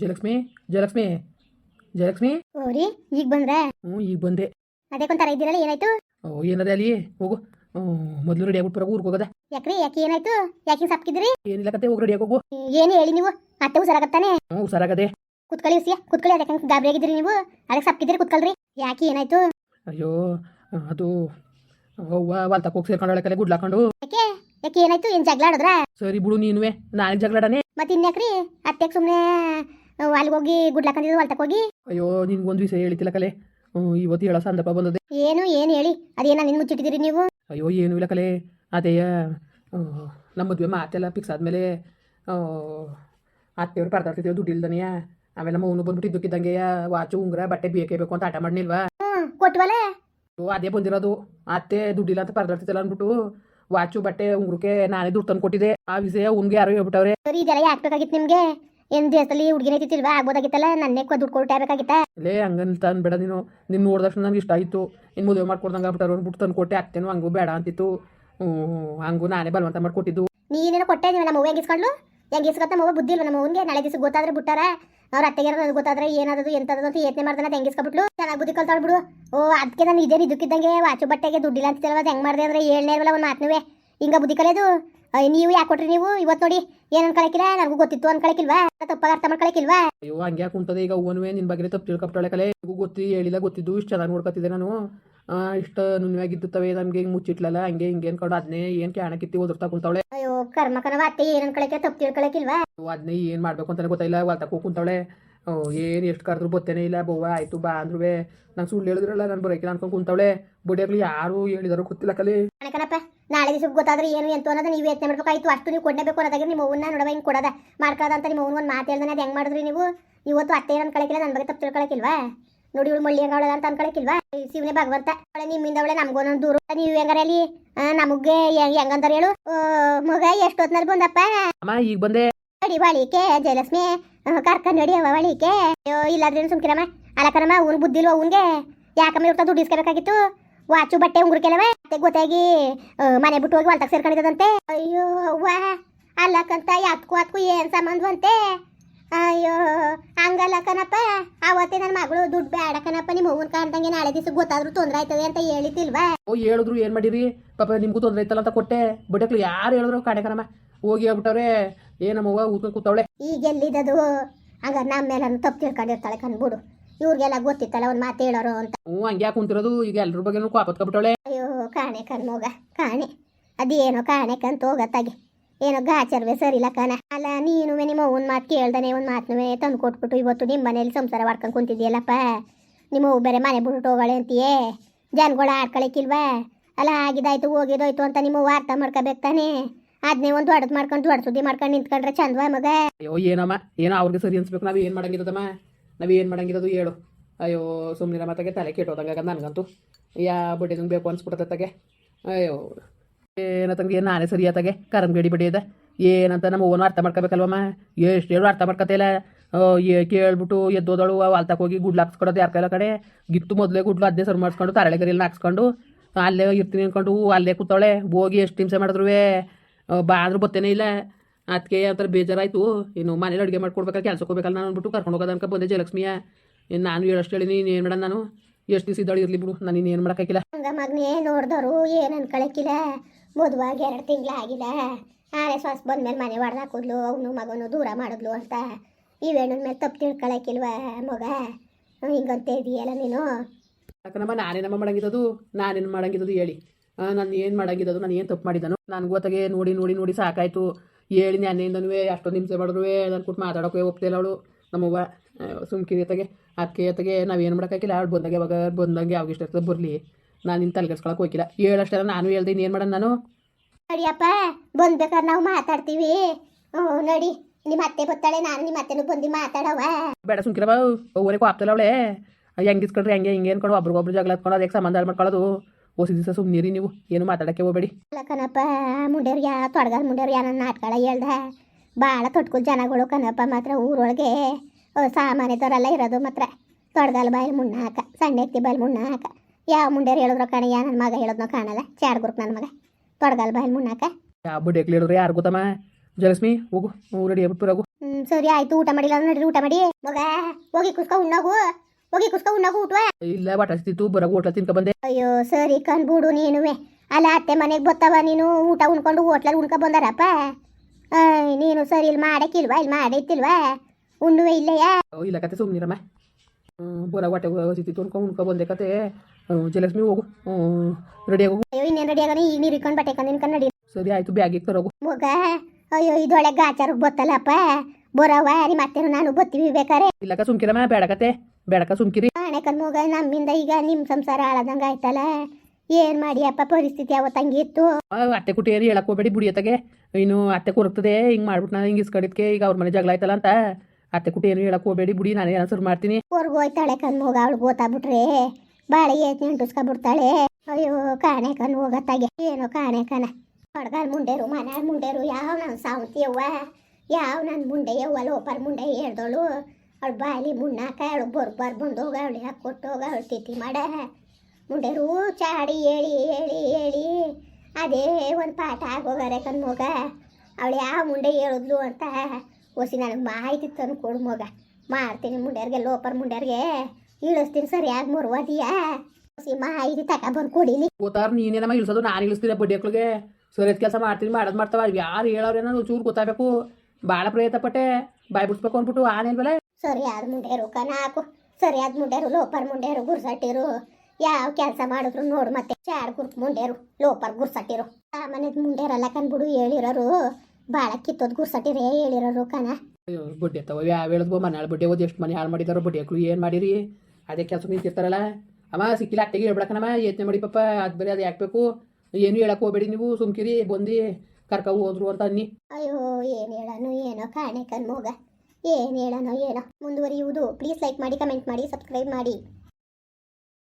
ಜಯಲಕ್ಷ್ಮಿ ಜಯಲಕ್ಷ್ಮಿ ಜಯಲಕ್ಷ್ಮಿ. ಓರಿ ಈಗ ಬಂದ್ರೆ? ಹ್ಞೂ ಈಗ ಬಂದೆ. ಅದಕ್ಕೊಂಥರ ಇದ್ದೀರಲ್ಲ ಏನಾಯ್ತು? ಓ ಏನದೆ ಅಲ್ಲಿ? ಹೋಗು. ಮೊದಲು ರೆಡಿ ಆಗ್ಬಿಟ್ಟು ಬರೋಗು ಊರಿಗೆ ಹೋಗದೆ. ಯಾಕ್ರಿ ಯಾಕೆ ಏನಾಯ್ತು? ಯಾಕೆ ಸಪ್ಕಿದ್ರಿ? ಏನಿಲ್ಲ ಕತೆ ಹೋಗಿ ರೆಡಿ ಹೋಗು ಏನು ಹೇಳಿ ನೀವು ಅತ್ತೆ ಹುಷಾರಾಗತ್ತಾನೆ? ಹ್ಞೂ ಹುಷಾರಾಗದೆ. ಕುತ್ಕೊಳ್ಳಿ ಉಸಿಯ ಕುತ್ಕೊಳ್ಳಿ ಅದಕ್ಕೆ ಗಾಬರಿ ಆಗಿದ್ರಿ ನೀವು. ಅದಕ್ಕೆ ಸಪ್ಕಿದ್ರಿ ಕುತ್ಕೊಳ್ರಿ. ಯಾಕೆ ಏನಾಯ್ತು? ಅಯ್ಯೋ ಅದು ಅವ್ವ ಹೊಲ್ತಕ್ಕೆ ಹೋಗಿ ಸೇರ್ಕೊಂಡು ಕಲೆ ಗುಡ್ಲಾಕೊಂಡು ಯಾಕೆ ಯಾಕೆ ಏನಾಯ್ತು? ಏನು ಜಗಳ ಆಡಿದ್ರ? ಸರಿ ಬಿಡು ನೀನುವೆ ನಾಳೆ ಜಗಳಾಡನೆ ಮತ್ತೆ ಇನ್ಯಾಕ್ರಿ ಅತ್ತೆಗೆ ಸುಮ್ಮನೆ ಅಲ್ಲಿಗೆ ಹೋಗಿ ಗುಡ್ಲಾಕಂದಿದ್ದು ಹೊಲ್ತಕ್ಕೆ ಹೋಗಿ. ಅಯ್ಯೋ ನಿನ್ಗೊಂದು ವಿಷಯ ಹೇಳಿತಿಲ್ಲ ಕಲೆ. ಇವತ್ತು ಹೇಳೋ ಸಂದರ್ಭ ಬಂದದೆ. ಏನು ಏನು ಹೇಳಿ? ಅದೇನ ನಿನ್ ಮುಚ್ಚಿಟ್ಟಿದ್ದೀರಿ ನೀವು? ಅಯ್ಯೋ ಏನು ಇಲ್ಲ ಕಲೆ. ಅದೇ ನಮ್ಮ ಮದುವೆ ಮಾತೆಲ್ಲ ಫಿಕ್ಸ್ ಆದಮೇಲೆ ಅತ್ತೆಯವ್ರು ಪರದಾಡ್ತಿದ್ದೇವೆ ದುಡ್ಡು ಇಲ್ದನೆಯ ಆಮೇಲೆ ನಮ್ಮ ಅವನು ಬಂದ್ಬಿಟ್ಟು ಇದ್ದಕ್ಕಿದ್ದಂಗೆ ವಾಚು ಉಂಗ್ರ ಬಟ್ಟೆ ಬೇಕೇ ಬೇಕು ಅಂತ ಆಟ ಮಾಡಿಲ್ವಾ ಕೊಟ್ವಲೆ? ಅದೇ ಬಂದಿರೋದು. ಅತ್ತೆ ದುಡ್ಡಿಲ್ಲ ಅಂತ ಪರದಾಡ್ತಿದ್ದಲ್ಲ ಅಂದ್ಬಿಟ್ಟು ವಾಚು ಬಟ್ಟೆ ಉಂಗ್ರಕ್ಕೆ ನಾನೇ ದುಡ್ಡು ತಂದು ಕೊಟ್ಟಿದ್ದೆ ಆ ವಿಷಯ ಉಂಗ್ ಯಾರೋ ಹೇಳ್ಬಿಟ್ಟವ್ರೆ. ಸರಿ ಇದೆಲ್ಲ ಯಾಕೆ ಬೇಕಾಗಿತ್ತು ನಿಮಗೆ? ಏನು ದೇಶದಲ್ಲಿ ಹುಡುಗಿನ ಐತಿಲ್ವಾ ಆಗ್ಬೋದಾಗಿತ್ತಲ್ಲ? ನನ್ನೇ ದುಡ್ಡು ಕೊಟ್ಟು ಬೇಕಾಗಿತ್ತ ಲೇ ಹಂಗಂತ ಬೇಡ ನೀನು. ನಿನ್ನ ನೋಡಿದ ತಕ್ಷಣ ನನಗೆ ಇಷ್ಟ ಆಯಿತು. ಇನ್ನು ಮದುವೆ ಮಾಡ್ಕೊಡ್ದಂಗೆ ಆಗ್ಬಿಟ್ಟವ್ರು ಅಂದ್ಬಿಟ್ಟು ತಂದು ಕೊಟ್ಟೆ. ಆಗ್ತೇನೋ ಹಂಗೂ ಬೇಡ ಅಂತಿತ್ತು. ಹಂಗು ನಾನೇ ಬಲವಂತ ಮಾಡ್ಕೊಟ್ಟಿದ್ದು. ನೀನೇನೋ ಕೊಟ್ಟೆ ನೀವು ನಮ್ಮ ಹೆಂಗಿಸ್ಕೊಂಡ್ಲು? ಹೆಂಗಿಸ್ಕೊತ ನಮ್ಮ ಬುದ್ಧಿ ಇಲ್ವ ನಮ್ಮ ಅವ್ವನ್ಗೆ ನಾಳೆ ದಿವಸ ಗೊತ್ತಾದ್ರೆ ಬಿಟ್ಟಾರ. ಅವ್ರ ಅತ್ತೆಗೆ ನನಗೆ ಗೊತ್ತಾದ್ರೆ ಏನಾದದು ಎಂತದ್ದು ಅಂತ ಯೋಚನೆ ಮಾಡ್ದಾನ ಅದು ಹೆಂಗಿಸ್ಕೊಬಿಟ್ಲು ಚೆನ್ನಾಗಿ ಬುದ್ಧಿ ಕಲ್ತಾಳ್ಬಿಡು ಓ ಅದಕ್ಕೆ ನಾನು ಇದೇ ಇದಕ್ಕಿದ್ದಂಗೆ? ವಾಚು ಬಟ್ಟೆಗೆ ದುಡ್ಡಿಲ್ಲ ಅಂತ ಅದು ಹೆಂಗೆ ಮಾಡಿದೆ ಅಂದ್ರೆ ಏಳನೇ ಇರಲ್ಲ ಒಂದು ಮಾತನುವೆ. ಹಿಂಗ ಬುದ್ಧಿ ಕಲಿಯೋದು? ನೀವು ಯಾಕೆ ಕೊಟ್ರಿ ನೀವು? ಇವತ್ತು ನೋಡಿ ಏನು ಅನ್ಕೊಳಕಿಲ್ಲ? ನನಗೂ ಗೊತ್ತಿತ್ತು ಅನ್ಕೊಳಕಿಲ್ವಾ? ತಪ್ಪ ಅರ್ಥ ಮಾಡ್ಕೊಳಕಿಲ್ವಾ? ಅಯ್ಯೋ ಹಂಗೆ ಯಾಕೆ ಕುಂತದೆ ಈಗ ಓನ್ವೇ ನಿನ್ ಬಗ್ಗೆ ತಪ್ಪು ತಿಳ್ಕೊಬಿಟ್ಟಾಳೆ ಕಲೆ. ಗೊತ್ತಿ ಹೇಳಿಲ್ಲ ಗೊತ್ತಿದ್ದು ಇಷ್ಟು ಚೆನ್ನಾಗಿ ನೋಡ್ಕೊತಿದ್ದೆ ನಾನು. ಇಷ್ಟ ನುಣ್ಣವಾಗಿದ್ದು ತವೆ ನಮಗೆ ಹಿಂಗೆ ಮುಚ್ಚಿಟ್ಲಲ್ಲ ಹಂಗೆ ಹಿಂಗೆ ಅನ್ಕೊಂಡು ಅದನ್ನೇ ಏನು ಕ್ಯಾಣಕ್ಕಿತ್ತಿ ಓದಿರ್ತಾ ಕುಂತವಳೆ. ಅಯ್ಯೋ ಕರ್ಮಕನವ ಅತ್ತೆ ಏನು ಅನ್ಕೊಳಕ್ಕೆ ತಪ್ಪು ತಿಳ್ಕೊಳಕಿಲ್ವಾ? ಅದನ್ನೇ ಏನು ಮಾಡಬೇಕು ಅಂತಾನೆ ಗೊತ್ತಿಲ್ಲ ಹೋಗಿ ಕುಂತವಳೆ ಏನು ಎಷ್ಟು ಕರೆದ್ರು ಗೊತ್ತೇನೆ ಇಲ್ಲ ಬವ್ವ ಆಯ್ತು ಬಾ ಅಂದ್ರೂ ನಂಗೆ ಸುಳ್ಳು ಹೇಳಿದ್ರಲ್ಲ ನಾನು ಬರೋಕಿಲ್ಲ ಅನ್ಕೊಂಡು ಕುಂತವಳೆ. ಬಡಿಯಾಗ್ಲಿ ಯಾರು ಹೇಳಿದಾರೋ ಗೊತ್ತಿಲ್ಲ ಕಲಿ. ಕಣಕನಪ್ಪ ನಾಳೆ ದಿವಸ ಗೊತ್ತಾದ್ರೆ ಏನು ಎಂತ ಅನ್ನೋದು ನೀವು ಯೋಚನೆ ಮಾಡ್ಬೇಕಾಯ್ತು. ಅಷ್ಟು ನೀವು ಕೊಡಬೇಕು ಅನ್ನೋದಾಗಿ ನಿಮ್ಮ ಅವನ್ನ ನೋಡುವ ಹಿಂಗೆ ಕೊಡೋದ. ಮಾಡ್ಕೊಳ್ಳೋದ ಅಂತ ನಿಮ್ಮ ಒಂದು ಮಾತು ಹೇಳ್ದಾನೆ ಅದು ಹೆಂಗೆ ಮಾಡಿದ್ರಿ ನೀವು? ಇವತ್ತು ಅತ್ತೆ ಏನು ಅನ್ಕೊಳಕಿಲ್ಲ ನನ್ನ ಬಗ್ಗೆ ತಪ್ಪು ತಿಳ್ಕೊಳಕಿಲ್ವಾ? ನೋಡಿ ಇವಳು ಮಳ್ಳಿ ಹೆಂಗ ಅಂತ ಅನ್ಕೊಳಕಿಲ್ವಾ? ಶಿವನೇ ಭಗವಂತ. ಅವಳೆ ನಿಮ್ಮಿಂದ ಅವಳೆ ನಮ್ಗೊಂದೊಂದು ದೂರ. ನೀವು ಹೆಂಗಾರ ಅಲ್ಲಿ ನಮಗೆ ಹೆಂಗಂತಾರೆ ಹೇಳು? ಮಗ ಎಷ್ಟು ಹೊತ್ನಲ್ಲಿ ಬಂದಪ್ಪ? ಅಮ್ಮ ಈಗ ಬಂದೆ. ನಡಿ ಬಾಳಿಕೆ ಜಯಲಕ್ಷ್ಮಿ ಕರ್ಕೊಂಡು ನಡಿ ಅವ ಬಾಳಿಕೆ ಅಯ್ಯೋ ಇಲ್ಲಾದ್ರೇನು ಸುಮ್ಕಿರಮ್ಮ? ಅಲಕರಮ್ಮ ಅವ್ನು ಬುದ್ಧಿಲ್ವ ಅವ್ನಿಗೆ? ಯಾಕಮ್ಮ ಇರ್ತಾ ದುಡ್ಡು ಇಸ್ಕೋಬೇಕಾಗಿತ್ತು? ವಾಚು ಬಟ್ಟೆ ಉಂಗುರಕ್ಕೆಲ್ಲವ ಮತ್ತೆ ಗೊತ್ತಾಗಿ ಮನೆ ಬಿಟ್ಟು ಹೋಗಿ ಹೊಲ್ತಕ್ಕೆ ಸೇರ್ಕೊಂಡಿದ್ದಂತೆ ಅಯ್ಯೋ ಅವ್ವ ಅಲ್ಲಕ್ಕಂತ ಯಾತ್ಕು ಅತ್ಕು ಏನ್ ಸಂಬಂಧವಂತೆ ಅಯ್ಯೋ ಹಂಗಲ್ಲ ಕಣಪ್ಪ. ಅವತ್ತೇ ನನ್ನ ಮಗಳು ದುಡ್ಡು ಬೇಡ ಕಣಪ್ಪ ನಿಮ್ಮ ಹೂವನ್ ಕಾಣ್ದಂಗೆ ನಾಳೆ ದಿವಸ ಗೊತ್ತಾದ್ರೂ ತೊಂದ್ರೆ ಆಯ್ತದೆ ಅಂತ ಹೇಳಿತಿಲ್ವಾ ಓ ಹೇಳಿದ್ರು ಏನು ಮಾಡಿರಿ? ಪಾಪ ನಿಮ್ಗೂ ತೊಂದರೆ ಐತಲ್ಲ ಅಂತ ಕೊಟ್ಟೆ. ಬಡಿಯಾಗ್ಲಿ ಯಾರು ಹೇಳಿದ್ರು ಕಾಣೆಕನಮ್ಮ ಹೋಗಿ ಹೇಳ್ಬಿಟ್ಟವ್ರೆ ಏನಮ್ಮವ್ವ ಊದ್ಕೊಂಡು ಕೂತವಳೆ. ಈಗ ಎಲ್ಲಿದ್ದದು ಹಂಗ ನಮ್ಮ ಮೇಲೆ ತಪ್ಪು ತಿಳ್ಕೊಂಡಿರ್ತಾಳೆ ಕಣ್ಬಿಡು ಇವ್ರಿಗೆಲ್ಲ ಗೊತ್ತಿತ್ತಲ್ಲ ಒಂದು ಮಾತು ಹೇಳೋರು ಅಂತ. ಹ್ಞೂ ಹಂಗೆ ಕುಂತಿರೋದು? ಈಗ ಎಲ್ರ ಬಗ್ಗೆ ಕಾಪತ್ಕೊಬಿಟ್ಟವಳೆ ಅಯ್ಯೋ ಕಾಣೆ ಕಣ್ಮೋಗ ಕಾಣೆ. ಅದೇನೋ ಕಾಣೆ ಕಂತ ಹೋಗತ್ತಾಗೆ ಏನೋ ಗಾಚರ್ವೆ ಸರಿಲ್ಲ ಕಣ. ಅಲ್ಲ ನೀನು ನಿಮ್ಮ ಅವ್ವನ ಮಾತು ಕೇಳ್ದಾನೆ ಒಂದು ಮಾತು ತಂದು ಕೊಟ್ಬಿಟ್ಟು ಇವತ್ತು ನಿಮ್ಮ ಮನೇಲಿ ಸಂಸಾರ ಮಾಡ್ಕೊಂಡು ಕುಂತಿದ್ಯಲ್ಲಪ್ಪ. ನಿಮ್ಮ ಅವು ಬೇರೆ ಮನೆ ಬಿಟ್ಟು ಹೋಗಳೆ ಅಂತೀಯೇ? ಜನಗಳು ಆಡ್ಕೊಳಕ್ಕಿಲ್ವಾ ಅಲ್ಲ ಆಗಿದಾಯ್ತು ಹೋಗಿದೋಯ್ತು ಅಂತ ನಿಮ್ಮ ವಾರ್ತ ಮಾಡ್ಕೋಬೇಕು ತಾನೇ? ಅದನ್ನೇ ಒಂದು ದೊಡ್ಡದು ಮಾಡ್ಕೊಂಡು ದೊಡ್ಡ ಸುದ್ದಿ ಮಾಡ್ಕೊಂಡು ನಿಂತ್ಕೊಂಡ್ರೆ ಚಂದವಾ ಮಗ? ಅಯ್ಯೋ ಏನಮ್ಮ? ಏನೋ ಅವ್ರಿಗೆ ಸರಿ ಅನ್ಸ್ಬೇಕು ನಾವು ಏನು ಮಾಡಂಗಿರೋದಮ್ಮ ನಾವು ಏನು ಮಾಡಂಗಿರೋದು ಹೇಳು. ಅಯ್ಯೋ ಸುಮ್ಮನೆ ಮತ್ತಾಗೆ ತಲೆ ಕೆಟ್ಟೋದಂಗ ನನಗಂತೂ. ಯಾ ಬಡ್ಡಿ ನಂಗೆ ಬೇಕು ತಗೆ. ಅಯ್ಯೋ ಏನತ್ತಂಗೆ ಏನು ನಾನೇ ಸರಿ ಆತಾಗೆ ಕರಮ್ ಗಡಿ ಬಡಿಯದ ಏನಂತ ನಮ್ಮ ಓನು ಅರ್ಥ ಮಾಡ್ಕೋಬೇಕಲ್ವಮ್ಮ? ಎಷ್ಟು ಹೇಳು ಅರ್ಥ ಏ, ಕೇಳ್ಬಿಟ್ಟು ಎದ್ದೋದಳು ಅಲ್ತಕ್ಕೆ ಹೋಗಿ ಗುಡ್ಲು ಹಾಕ್ಸ್ಕೊಡೋದು ಯಾರ ಕೈಲ ಕಡೆ ಗಿತ್ತು ಮೊದಲೇ ಗುಡ್ಲು ಅದೇ ಸರ್ ಮಾಡಿಸ್ಕೊಂಡು, ತರಳೆ ಗರಿಯಲ್ಲಿ ಹಾಕ್ಸ್ಕೊಂಡು, ಅಲ್ಲೇ ಇರ್ತೀನಿ ಅಂದ್ಕೊಂಡು ಅಲ್ಲೇ ಕೂತವಳೆ. ಹೋಗಿ ಎಷ್ಟು ಹಿಂಸೆ ಮಾಡಿದ್ರು ಬಾ ಅಂದ್ರೂ ಬತ್ತೇನೆ ಇಲ್ಲ. ಅದಕ್ಕೆ ಒಂಥರ ಬೇಜಾರಾಯಿತು. ಇನ್ನು ಮನೇಲಿ ಅಡುಗೆ ಮಾಡ್ಕೊಡ್ಬೇಕಾದ್ರೆ ಕೆಲ್ಸಕ್ಕೆ ಹೋಗ್ಬೇಕಲ್ಲ ನಾನು ಅಂದ್ಬಿಟ್ಟು ಕರ್ಕೊಂಡು ಹೋಗೋದು ಅನ್ಕ ಬಂದೆ ಜಯಲಕ್ಷ್ಮಿಯ. ಇನ್ನು ನಾನು ಹೇಳಷ್ಟು ಹೇಳಿ ನೀನು ಏನು ಮಾಡೋಣ ನಾನು. ಎಷ್ಟು ದಿವಸ ಇದ್ದಾಳೆ ಇರಲಿ ಬಿಡು ನಾನು ಇನ್ನೇನು ಮಾಡೋಕ್ಕಾಗಿಲ್ಲ. ಹಂಗ ಮಗನೇ ನೋಡಿದವರು ಏನು ಅನ್ಕೊಳಕ್ಕಿಲ್ಲ. ಮದುವಾಗಿ ಎರಡು ತಿಂಗಳಾಗಿಲ್ಲ ಆರೆ ಬಂದ ಬಂದ್ಮೇಲೆ ಮನೆ ಹೊಡೆದು ಹಾಕಿದ್ಲು ಅವನು ಮಗನು ದೂರ ಮಾಡಿದ್ಲು ಅಂತ. ಈ ಹೆಣ್ಣಿನ ಮೇಲೆ ತಪ್ಪು ತಿಳ್ಕೊಳಕ್ಕಿಲ್ವ ಮಗ? ಹಿಂಗಂತ ಇದೆಯಲ್ಲ ನೀನು. ಯಾಕನಮ್ಮ ನಾನೇನಮ್ಮ ಮಾಡಂಗಿದ್ದದು ನಾನೇನು ಮಾಡಂಗಿದ್ದದು ಹೇಳಿ. ನಾನು ಏನು ಮಾಡಂಗಿದ್ದದು ನಾನು ಏನು ತಪ್ಪು ಮಾಡಿದನು ನಾನು ಗೊತ್ತಾಗೆ ನೋಡಿ ನೋಡಿ ನೋಡಿ ಸಾಕಾಯಿತು. ಹೇಳಿ ನಾನೇಂದನೂ ಅಷ್ಟೊಂದು ಹಿಂಸೆ ಮಾಡಿದ್ರು ನಾನು ಕೊಟ್ಟು ಮಾತಾಡೋಕೆ ಒಪ್ತಿಲ್ಲ ಅವಳು. ನಮ್ಮವ್ವ ಸುಮ್ಕಿರಿ ತಗೆ ಅದಕ್ಕೆ ತಗೆ ನಾವೇನು ಮಾಡೋಕ್ಕಾಗಿಲ್ಲ. ಅವಳು ಬಂದಾಗ ಯಾವಾಗ ಬಂದಂಗೆ ಯಾವಾಗ ಇಷ್ಟ ಇರ್ತದೆ ಬರಲಿ. ನಾನು ನಿನ್ನ ತಲೆಗೆಡ್ಸ್ಕೊಳಕ್ಕೆ ಹೋಗಿಲ್ಲ. ಹೇಳಷ್ಟೆಲ್ಲ ನಾನು ಹೇಳ್ದೆ ಇನ್ನೇನು ಮಾಡೋಣ ನಾನು? ನಡಿಯಪ್ಪ ಬಂದ್ಬೇಕಾದ್ರೆ ನಾವು ಮಾತಾಡ್ತೀವಿ. ಹ್ಞೂ ನಡಿ. ನಿಮ್ಮ ಅತ್ತೆ ಬರ್ತಾಳೆ ನಾನು ನಿಮ್ಮ ಅತ್ತೆನೂ ಬಂದು ಮಾತಾಡವ ಬೇಡ ಸುಮ್ಕಿರವ ಓವರೆಗೂ ಆಗ್ತಲ್ಲ ಅವಳೆ. ಹೆಂಗೆ ಇಸ್ಕೊಂಡ್ರೆ ಹೆಂಗೆ ಹಿಂಗೆ ಅನ್ಕೊಂಡು ಒಬ್ರಿಗೊಬ್ರು ಜಗಳ ಹತ್ಕೊಂಡು ಅದಕ್ಕೆ ಸಂಬಂಧ ಮಾಡ್ಕೊಳ್ಳೋದು. ಓಸಿ ದಿವಸ ಸುಮ್ಮನಿರಿ ನೀವು. ಏನು ಮಾತಾಡಕ್ಕೆ ಹೋಗಬೇಡಿ. ಅಲ್ಲ ಕಣಪ್ಪ ಮುಂಡೇರಿ ಯಾ ತೊಡಗಾರ ಮುಂಡ್ಯವ್ರು ಯಾರ ನಾಟ್ಕಳ ಹೇಳ್ದ? ಭಾಳ ತೊಟ್ಕುಲ್ ಜನಗಳು ಕಣಪ್ಪ ಮಾತ್ರ ಊರೊಳಗೆ ಸಾಮಾನ್ಯದವರೆಲ್ಲ ಇರೋದು ಮಾತ್ರ. ತೊಡಗಾಲ ಬಾಯಲ್ಲಿ ಮುಣ್ಣ ಹಾಕ ಸಣ್ಣ ಎತ್ತಿ ಬಾಯಲ್ಲಿ ಮುಣ್ಣ ಹಾಕ ಯಾವ ಮುಂಡೇರಿ ಹೇಳಿದ್ರು ಕಣಯ್ಯ ನನ್ನ ಮಗ ಹೇಳೋದ್ನೋ ಕಾಣಲ್ಲ. ಚಾಡ್ ಗುರುಕ್ ನನ್ನ ಮಗ. ತೊಡಗಾಲ ಬಾಯಲ್ಲಿ ಮುಣ್ಣ ಹಾಕ ಯಾವ ಬುಡ್ಡೆಕ್ಲಿ ಹೇಳಿದ್ರು ಯಾರು ಗೊತ್ತಮ್ಮ? ಜಲಸ್ಮಿ ಹೋಗು. ರೆಡಿ ಆಗ್ಬಿಟ್ಟು ಬರೋಗು ಹ್ಮ್ ಸರಿ ಆಯ್ತು ಊಟ ಮಾಡಿಲ್ಲ ನಡ್ರಿ ಊಟ ಮಾಡಿ. ಮಗ ಹೋಗಿ ಕುಸ್ಕೊ ಉಣ್ಣೋಗು. ಹೋಗಿ ಕುಸ್ಕ ಉಣ್ಣ ಊಟ ಇಲ್ಲ ಬಟ ಹಸ್ತಿತ್ತು ಬರೋ ಹೋಟ್ಲ ತಿನ್ಕ ಬಂದೆ. ಅಯ್ಯೋ ಸರಿ ಕಂಡ್ಬಿಡು ನೀನುವೆ. ಅಲ್ಲ ಅತ್ತೆ ಮನೆಗೆ ಬತ್ತವ ನೀನು ಊಟ ಉಣ್ಕೊಂಡು ಹೋಟ್ಲಲ್ಲಿ ಉಣ್ಕೊ ಬಂದಾರಪ್ಪ? ಅಯ್, ನೀನು ಸರಿ ಇಲ್ಲಿ ಮಾಡಕ್ಕಿಲ್ವಾ? ಇಲ್ಲಿ ಮಾಡೈತಿಲ್ವಾ? ಉಣ್ಣುವೆ ಇಲ್ಲಯ್ಯ? ಇಲ್ಲ ಕತೆ ಸುಮ್ಮನಿರಮ್ಮ ಬರ ಹೊಟ್ಟೆ ಹಸಿತಿತ್ತು ಅನ್ಕೊ ಉಣ್ಕೊ ಬಂದೆ ಕತೆ. ಹ್ಮ್, ಜಯಲಕ್ಷ್ಮಿ ಹೋಗು. ರೆಡಿ ಹೋಗು ಅಯ್ಯೋ ಇನ್ನೇನು ರೆಡಿ ಆಗೋಣ? ಈಗ ನೀರು ಇಟ್ಕೊಂಡು ಬಟ್ಟೆ ಕಂದಿನ ಕನ್ನಡಿ ಸರಿ ಆಯ್ತು ಬ್ಯಾಗ್ ಇಕ್ಕರೋಗು ಮಗ ಅಯ್ಯೋ ಇದೊಳಗೆ ಗಾಚಾರಕ್ಕೆ ಬತ್ತಲ್ಲಪ್ಪ. ಬರವ ನಿಮ್ಮ ಅತ್ತೆನು ನಾನು ಬತ್ತೀವಿ ಬೇಕಾರೆ. ಇಲ್ಲಕ್ಕ ಸುಮ್ಕಿರಮ್ಮ ಬೇಡ ಕತೆ ಬೇಡಕ್ಕ ಸುಮ್ಕಿರಿ. ಕಣಕನ್ ಮಗ ನಮ್ಮಿಂದ ಈಗ ನಿಮ್ಮ ಸಂಸಾರ ಆಳದಂಗ ಆಯ್ತಲ್ಲ. ಏನ್ ಮಾಡಿ ಅಪ್ಪ ಪರಿಸ್ಥಿತಿ ಅವತ್ತಂಗೆ ಇತ್ತು. ಆ, ಅತ್ತೆ ಕುಟಿ ಏನು ಹೇಳಕ್ ಹೋಗ್ಬೇಡಿ ಬುಡಿಯತ್ತಗೆ ಇನ್ನು ಅತ್ತೆ ಕೊರಗ್ತದೆ ಹಿಂಗ್ ಮಾಡ್ಬಿಟ್ಟು ನಾನು ಹಿಂಗೆ ಇಸ್ಕಡಿದ್ಕೆ ಈಗ ಅವ್ರ ಮನೆ ಜಗಳ ಆಯ್ತಲ್ಲ ಅಂತ. ಅತ್ತೆ ಕುಟಿ ಏನು ಹೇಳಕ್ ಹೋಗ್ಬೇಡಿ ಬುಡಿ ನಾನು ಏನೋ ಶುರು ಮಾಡ್ತೀನಿ. ಹೊರ್ಗೋಯ್ತಾಳೆ ಕಣ್ ಮಗ ಅವಳು ಗೊತ್ತಾಗ್ಬಿಟ್ರೆ ಬಾಳೆ ಏತ್ ನೆಂಟುಸ್ಕೊಬಿಡ್ತಾಳೆ ಅಯ್ಯೋ ಕಾಣೆ ಕಣ್ ಹೋಗತ್ತಾಗೆ ಏನೋ ಕಾಣೆ ಕಣ. ಹೊಡ್ಗಾಲ್ ಮುಂಡೇರು ಮನಾಳ್ ಮುಂಡೇರು ಯಾವ ನಾನು ಸಾವಂತಿ ಯವ್ವ ಯಾವ ನನ್ನ ಮುಂಡೆ ಒಲ ಲೋಪರ್ ಮುಂಡೆ ಹೇಳ್ದೋಳು ಅವಳು ಬಾಯಲ್ಲಿ ಮುಣ್ಣಾಕ ಅವಳು ಬರ್ಬಾರ್ ಬಂದೋಗ ಅವಳು ಯಾಕೆ ಕೊಟ್ಟೋಗ ಅವಳು ತಿಥಿ ಮಾಡ. ಮುಂಡೆರು ಚಾಡಿ ಹೇಳಿ ಹೇಳಿ ಹೇಳಿ ಅದೇ ಒಂದು ಪಾಠ ಆಗೋಗಾರೆ ಕಣ್ ಮಗ. ಅವಳು ಯಾವ ಮುಂಡೆ ಹೇಳಿದ್ಲು ಅಂತ ಒಸಿ ನನಗೆ ಮಾಹಿತಿ ತಂದು ಕೊಡು ಮಗ. ಮಾಡ್ತೀನಿ ಮುಂಡ್ಯಾರ್ಗೆ, ಲೋಪರ್ ಮುಂಡ್ಯಾರ್ಗೆ. ಇಳಿಸ್ತೀನಿ ಸರಿಯಾಗಿ ಮುರುವದಿಯಾ. ಒಸಿ ಮಾಹಿತಿ ತಗೊಬಂದು ಕೊಡಿಲಿ ಗೊತ್ತಾರ ನೀನೇನಮ್ಮ ಇಳಿಸೋದು, ನಾನು ಇಳಿಸ್ತೀನಿ ಬಡ್ಡಿ ಸರಿಯಾದ ಕೆಲಸ ಮಾಡ್ತೀನಿ, ಮಾಡೋದು ಮಾಡ್ತಾವ. ಯಾರು ಹೇಳೋರೇನೋ ಚೂರು ಗೊತ್ತಾಗಬೇಕು. ಭಾಳ ಪ್ರಯತ್ನ ಪಟ್ಟೆ ಬಾಯ್ ಬಿಡ್ಸ್ಬೇಕು ಅಂದ್ಬಿಟ್ಟು ಆನೇಲ್ವಲ್ಲ ಸರಿಯಾದ ಮುಂಡ್ಯಾರು ಕಣ ಹಾಕು ಸರಿಯಾದ ಮುಂಡ್ಯಾರು ಲೋಪರ್ ಮುಂಡ್ಯಾರು ಗುರ್ಸಟ್ಟಿರು. ಯಾವ ಕೆಲಸ ಮಾಡಿದ್ರು ನೋಡು ಮತ್ತೆ. ಚಾರ್ ಗುರ್ಕ್ ಮುಂಡ್ಯಾರು ಲೋಪರ್ ಗುರ್ಸಟ್ಟಿರು. ಸಾಮಾನ್ಯದ ಮುಂಡ್ಯಾರಲ್ಲ ಕಣ್ಬಿಡು ಹೇಳಿರೋರು ಭಾಳ ಕಿತ್ತೋದ್ ಗುರ್ಸಟ್ಟಿರೇ ಹೇಳಿರೋರು ಕಣ. ಅಯ್ಯೋ ಬಡ್ಡಿ ತವ ಯಾವ ಹೇಳಿದ್ವು ಮನೆ ಬಡ್ಡಿ ಓದಿ ಎಷ್ಟು ಮನೆ ಹಾಳು ಮಾಡಿದಾರೋ ಬಡ್ಡಿ ಮಕ್ಳು ಏನು ಮಾಡಿರಿ? ಅದೇ ಕೆಲಸ ನಿಂತಿರ್ತಾರಲ್ಲ. ಅಮ್ಮ ಸಿಕ್ಕಿಲ್ಲ ಅಟ್ಟೆಗೆ ಹೇಳ್ಬೇಕನಮ್ಮ ಯೋಚನೆ ಮಾಡಿ ಪಾಪ ಅದು ಬರೀ ಅದು ಏನು ಹೇಳಕ್ ಹೋಗ್ಬೇಡಿ ನೀವು ಸುಮ್ಕಿರಿ ಬಂದು ಕರ್ಕ ಹೋದ್ರು ಅಂತ ಅನ್ನಿ. ಅಯ್ಯೋ, ಏನು ಹೇಳೋನು ಏನೋ ಕಾಣೆ ಕನ್ಮೋಗ ಏನು ಹೇಳೋನೋ ಏನೋ. ಮುಂದುವರಿಯುವುದು. ಪ್ಲೀಸ್ ಲೈಕ್ ಮಾಡಿ ಕಮೆಂಟ್ ಮಾಡಿ ಸಬ್ಸ್ಕ್ರೈಬ್ ಮಾಡಿ.